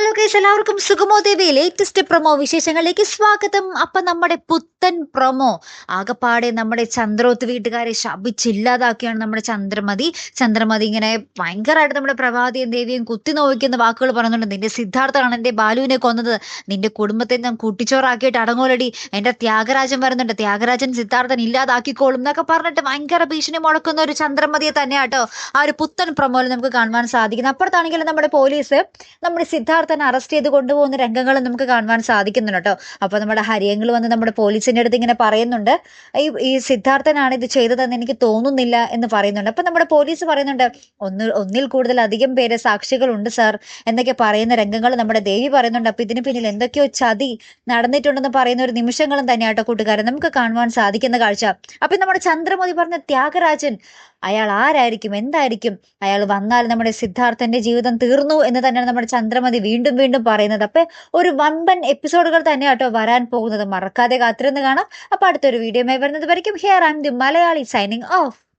Hello case എല്ലാവർക്കും സുഗമോ ദേവി latest promo വിശേഷങ്ങളിലേക്ക് സ്വാഗതം. അപ്പൊ നമ്മുടെ പുത്തൻ പ്രൊമോ ആകപ്പാടെ നമ്മുടെ ചന്ദ്രോത്ത് വീട്ടുകാരെ ശപിച്ചില്ലാതാക്കിയാണ് നമ്മുടെ ചന്ദ്രമതി. ചന്ദ്രമതി ഇങ്ങനെ ഭയങ്കരമായിട്ട് നമ്മുടെ പ്രഭാതിയും ദേവിയും കുത്തി നോവിക്കുന്ന വാക്കുകൾ പറയുന്നുണ്ട്. നിന്റെ സിദ്ധാർത്ഥമാണ് എന്റെ ബാലുവിനെ കൊന്നത്. നിന്റെ കുടുംബത്തെ ഞാൻ കൂട്ടിച്ചോറാക്കിയിട്ട് അടങ്ങോലടി എന്റെ ത്യാഗരാജൻ വരുന്നുണ്ട്. ത്യാഗരാജൻ സിദ്ധാർത്ഥൻ ഇല്ലാതാക്കിക്കോളും എന്നൊക്കെ പറഞ്ഞിട്ട് ഭയങ്കര ഭീഷണി മുടക്കുന്ന ഒരു ചന്ദ്രമതിയെ തന്നെയാട്ടോ ആ ഒരു പുത്തൻ പ്രൊമോയിൽ നമുക്ക് കാണുവാൻ സാധിക്കുന്നത്. അപ്പുറത്താണെങ്കിൽ നമ്മുടെ പോലീസ് നമ്മുടെ സിദ്ധാർത്ഥനെ അറസ്റ്റ് ചെയ്ത് കൊണ്ടുപോകുന്ന രംഗങ്ങൾ നമുക്ക് കാണുവാൻ സാധിക്കുന്നുണ്ട് കേട്ടോ. അപ്പൊ നമ്മുടെ ഹരിയങ്ങൾ വന്ന് നമ്മുടെ പോലീസിന്റെ അടുത്ത് ഇങ്ങനെ പറയുന്നുണ്ട്. ഈ ഈ സിദ്ധാർത്ഥനാണ് ഇത് ചെയ്തതെന്ന് എനിക്ക് തോന്നുന്നില്ല എന്ന് പറയുന്നുണ്ട്. അപ്പൊ നമ്മുടെ പോലീസ് പറയുന്നുണ്ട് ഒന്ന് ഒന്നിൽ കൂടുതൽ അധികം പേര് സാക്ഷികളുണ്ട് സാർ എന്നൊക്കെ പറയുന്ന രംഗങ്ങൾ നമ്മുടെ ദേവി പറയുന്നുണ്ട്. അപ്പൊ ഇതിന് പിന്നിൽ എന്തൊക്കെയോ ചതി നടന്നിട്ടുണ്ടെന്ന് പറയുന്ന ഒരു നിമിഷങ്ങളും തന്നെയാട്ടോ കൂട്ടുകാരെ നമുക്ക് കാണുവാൻ സാധിക്കുന്ന കാഴ്ച. അപ്പൊ നമ്മുടെ ചന്ദ്രമോദി പറഞ്ഞ ത്യാഗരാജൻ അയാൾ ആരായിരിക്കും? എന്തായിരിക്കും? അയാൾ വന്നാൽ നമ്മുടെ സിദ്ധാർത്ഥന്റെ ജീവിതം തീർന്നു എന്ന് തന്നെയാണ് നമ്മുടെ ചന്ദ്രമതി വീണ്ടും വീണ്ടും പറയുന്നത്. അപ്പൊ ഒരു വമ്പൻ എപ്പിസോഡുകൾ തന്നെ കേട്ടോ വരാൻ പോകുന്നത്. മറക്കാതെ കാത്തിരുന്ന് കാണാം. അപ്പൊ അടുത്തൊരു വീഡിയോ വരുന്നത് വരയ്ക്കും. Here am the Malayali signing off